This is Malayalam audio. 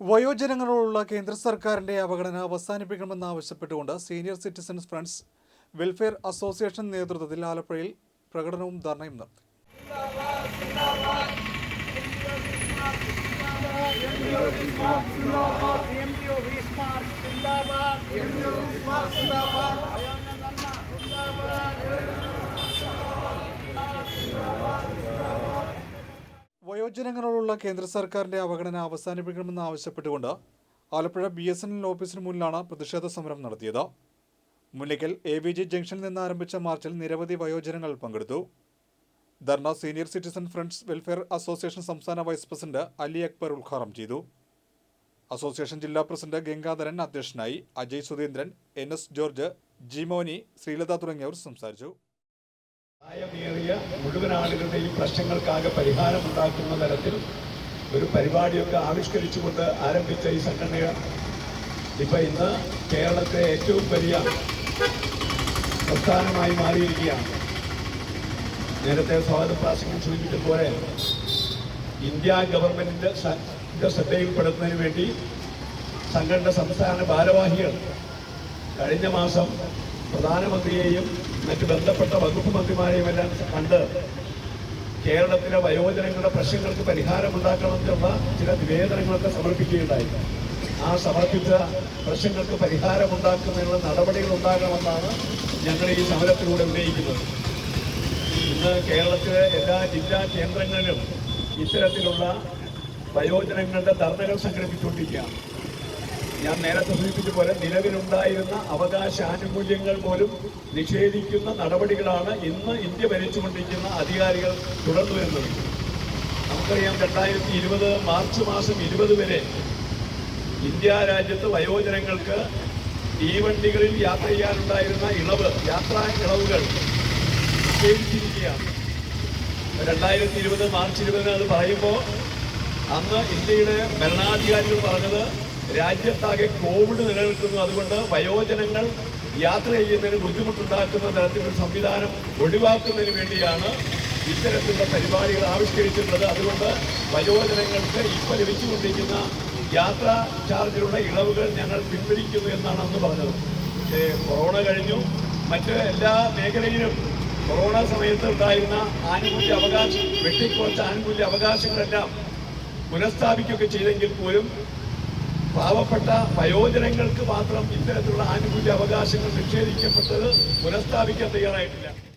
വയോജനങ്ങളോടുള്ള കേന്ദ്ര സർക്കാരിന്റെ അവഗണന അവസാനിപ്പിക്കണമെന്ന് ആവശ്യപ്പെട്ടുകൊണ്ട് senior citizens friends welfare association നേതൃത്വത്തിൽ ആലപ്പുഴയിൽ പ്രകടനവും ധർണയും നടത്തി. വയോജനങ്ങളോടുള്ള കേന്ദ്ര സർക്കാരിന്റെ അവഗണന അവസാനിപ്പിക്കണമെന്ന് ആവശ്യപ്പെട്ടുകൊണ്ട് Alappuzha B S N L ഓഫീസിന് മുന്നിലാണ് പ്രതിഷേധ സമരം നടത്തിയത്. മുല്ലയ്ക്കൽ എ വി ജി ജംഗ്ഷനിൽ നിന്ന് ആരംഭിച്ച മാർച്ചിൽ നിരവധി വയോജനങ്ങൾ പങ്കെടുത്തു. Dharna senior citizen friends welfare association സംസ്ഥാന വൈസ് പ്രസിഡന്റ് അലി അക്ബർ ഉദ്ഘാടനം ചെയ്തു. അസോസിയേഷൻ ജില്ലാ പ്രസിഡന്റ് ഗംഗാധരൻ അധ്യക്ഷനായി Ajay Sudheendran N S George Jimoni Sreelatha തുടങ്ങിയവർ സംസാരിച്ചു. പ്രായമേറിയ മുഴുവൻ ആളുകളുടെയും പ്രശ്നങ്ങൾക്കാകെ പരിഹാരമുണ്ടാക്കുന്ന തരത്തിൽ ഒരു പരിപാടിയൊക്കെ ആവിഷ്കരിച്ചുകൊണ്ട് ആരംഭിച്ച ഈ സംഘടന ഇപ്പൊ ഇന്ന് കേരളത്തിലെ ഏറ്റവും വലിയ പ്രസ്ഥാനമായി മാറിയിരിക്കുകയാണ്. നേരത്തെ സ്വാഗത പ്രാസംഗം സൂചിപ്പിച്ചതുപോലെ ഇന്ത്യ ഗവൺമെന്റിന്റെ ശ്രദ്ധയിൽപ്പെടുത്തുന്നതിന് വേണ്ടി സംഘടന സംസ്ഥാന ഭാരവാഹികൾ കഴിഞ്ഞ മാസം പ്രധാനമന്ത്രിയെയും മറ്റ് ബന്ധപ്പെട്ട വകുപ്പ് മന്ത്രിമാരെയും എല്ലാം കണ്ട് കേരളത്തിലെ വയോജനങ്ങളുടെ പ്രശ്നങ്ങൾക്ക് പരിഹാരമുണ്ടാക്കണമെന്നുള്ള ചില നിവേദനങ്ങളൊക്കെ സമർപ്പിക്കുകയുണ്ടായി. ആ സമർപ്പിച്ച പ്രശ്നങ്ങൾക്ക് പരിഹാരമുണ്ടാക്കുന്നതിനുള്ള നടപടികൾ ഉണ്ടാകണമെന്നാണ് ഞങ്ങൾ ഈ സമരത്തിലൂടെ ഉന്നയിക്കുന്നത്. ഇന്ന് കേരളത്തിലെ എല്ലാ ജില്ലാ കേന്ദ്രങ്ങളിലും ഇത്തരത്തിലുള്ള വയോജനങ്ങളുടെ ധർണകൾ സംഘടിപ്പിച്ചുകൊണ്ടിരിക്കുകയാണ്. ഞാൻ നേരത്തെ സൂചിപ്പിച്ച പോലെ നിലവിലുണ്ടായിരുന്ന അവകാശ ആനുകൂല്യങ്ങൾ പോലും നിഷേധിക്കുന്ന നടപടികളാണ് ഇന്ന് ഇന്ത്യ ഭരിച്ചുകൊണ്ടിരിക്കുന്ന അധികാരികൾ തുടർന്നു വരുന്നത്. നമുക്കറിയാം രണ്ടായിരത്തി ഇരുപത് മാർച്ച് മാസം ഇരുപത് വരെ ഇന്ത്യ രാജ്യത്ത് വയോജനങ്ങൾക്ക് തീവണ്ടികളിൽ യാത്ര ചെയ്യാനുണ്ടായിരുന്ന ഇളവ് യാത്രാ ഇളവുകൾ നിഷേധിച്ചിരിക്കുകയാണ്. രണ്ടായിരത്തി ഇരുപത് മാർച്ച് ഇരുപതിന് അത് പറയുമ്പോൾ അന്ന് ഇന്ത്യയുടെ ഭരണാധികാരികൾ പറഞ്ഞത് രാജ്യത്താകെ കോവിഡ് നിലനിൽക്കുന്നു. അതുകൊണ്ട് വയോജനങ്ങൾ യാത്ര ചെയ്യുന്നതിന് ബുദ്ധിമുട്ടുണ്ടാക്കുന്ന തരത്തിലൊരു സംവിധാനം ഒഴിവാക്കുന്നതിന് വേണ്ടിയാണ് ഇത്തരത്തിലുള്ള പരിപാടികൾ ആവിഷ്കരിച്ചിട്ടുള്ളത്. അതുകൊണ്ട് വയോജനങ്ങൾക്ക് ഇപ്പോൾ ലഭിച്ചുകൊണ്ടിരിക്കുന്ന യാത്രാ ചാർജിലുള്ള ഇളവുകൾ ഞങ്ങൾ പിൻവലിക്കുന്നു എന്നാണ് അന്ന് പറഞ്ഞത്. പക്ഷേ കൊറോണ കഴിഞ്ഞു. മറ്റ് എല്ലാ മേഖലയിലും കൊറോണ സമയത്ത് ഉണ്ടായിരുന്ന ആനുകൂല്യ അവകാശം വെട്ടിക്കുറച്ച ആനുകൂല്യ അവകാശങ്ങളെല്ലാം പുനഃസ്ഥാപിക്കുകയൊക്കെ ചെയ്തെങ്കിൽ പോലും പാവപ്പെട്ട വയോജനങ്ങൾക്ക് മാത്രം ഇത്തരത്തിലുള്ള ആനുകൂല്യ അവകാശങ്ങൾ നിഷേധിക്കപ്പെട്ടത് പുനഃസ്ഥാപിക്കാൻ തയ്യാറായിട്ടില്ല.